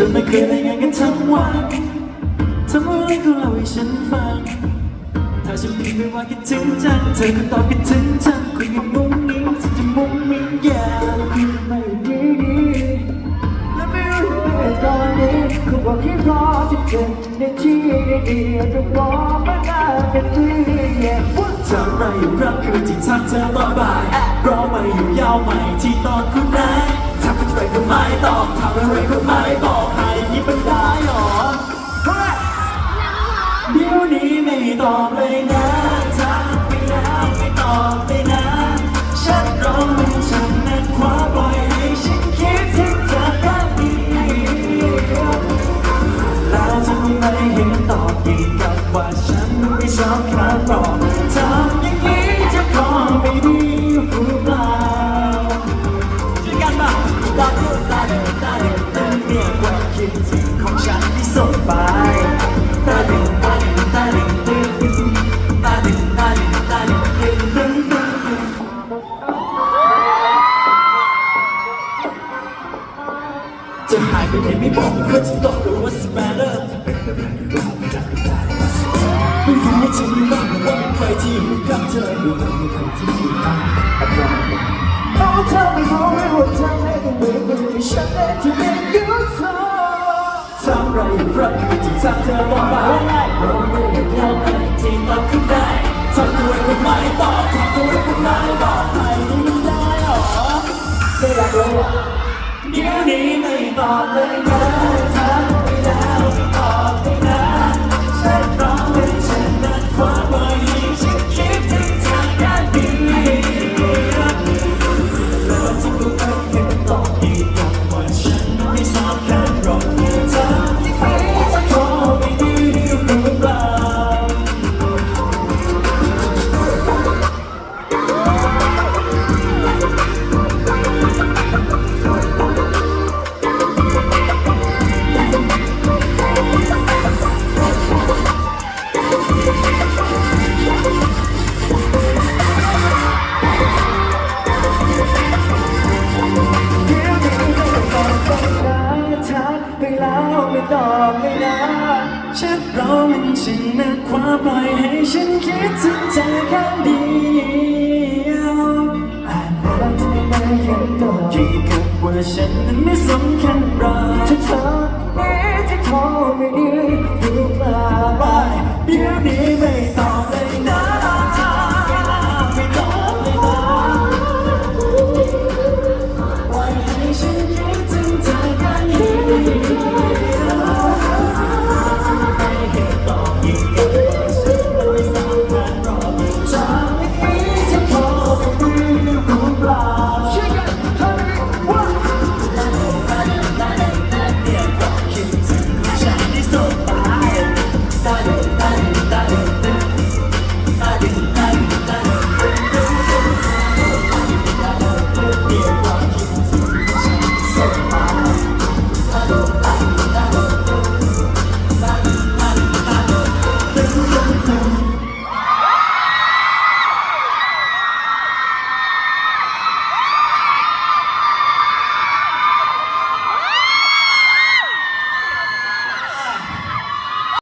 จะไม่เคยได้ไงกันทั้งวันทำอะไรก็เล่าให้ฉันฟัง ถ้าฉันพิมพ์ไปว่าคิดถึงจัง เธอก็ตอบคิดถึงจังคุยกันมุ้งมิ้งฉันจะมุ้งมิ้งยาวคุยไม่ดีดีและไม่รู้แต่ตอนนี้คงบอกแค่รอสิบเจ็ดนที่ดีๆจะรอมานานเป็นปีแย่ทำไรอยู่รับคือที่ทักเธอตอนบ่ายรอมาอยู่ยาวใหม่ที่ตอนคุณนายทำอะไรก็ไม่ตอบ ทำอะไรก็ไม่บอกให้ยิ้มมันได้หรอเดี๋ยวนี้ไม่ตอบเลยนะ คิดถึงของฉันที่ส่งไปตาดึงตาดึงตาดึงดึงดึงตาดึงตาดึงตาดึงดึงดึงดึงจะหายไปไหนไม่บอกเพื่อจะตอบเลยว่า 's matter ไม่รู้ว่าฉันไม่รักว่าเป็นใครที่อยู่กับเธออยู่ในใครที่อยู่ข้างกันเอาเธอไม่รู้ไม่ว่าเธอไม่ต้องเหมือนคนที่ฉันได้ที่เป็น ไรเพราะคือที่ทำเธอบอกไปเราไม่ได้เท่ากันที่ตอบขึ้นได้ทำตัวเองก็ไม่ตอบทำตัวเองก็ไม่บอกให้มันได้หรอไม่อยากรู้ว่าเดี๋ยวนี้ไม่ตอบเลยนะ แล้วไม่ตอกเลยนะฉันร้องมันฉันนักความปล่อยให้ฉันคิดถึงเธอครั้งเดียวอานไปแล้วเธอไม่เห็นตัวที่กับว่าฉันนั้นไม่สำคัญ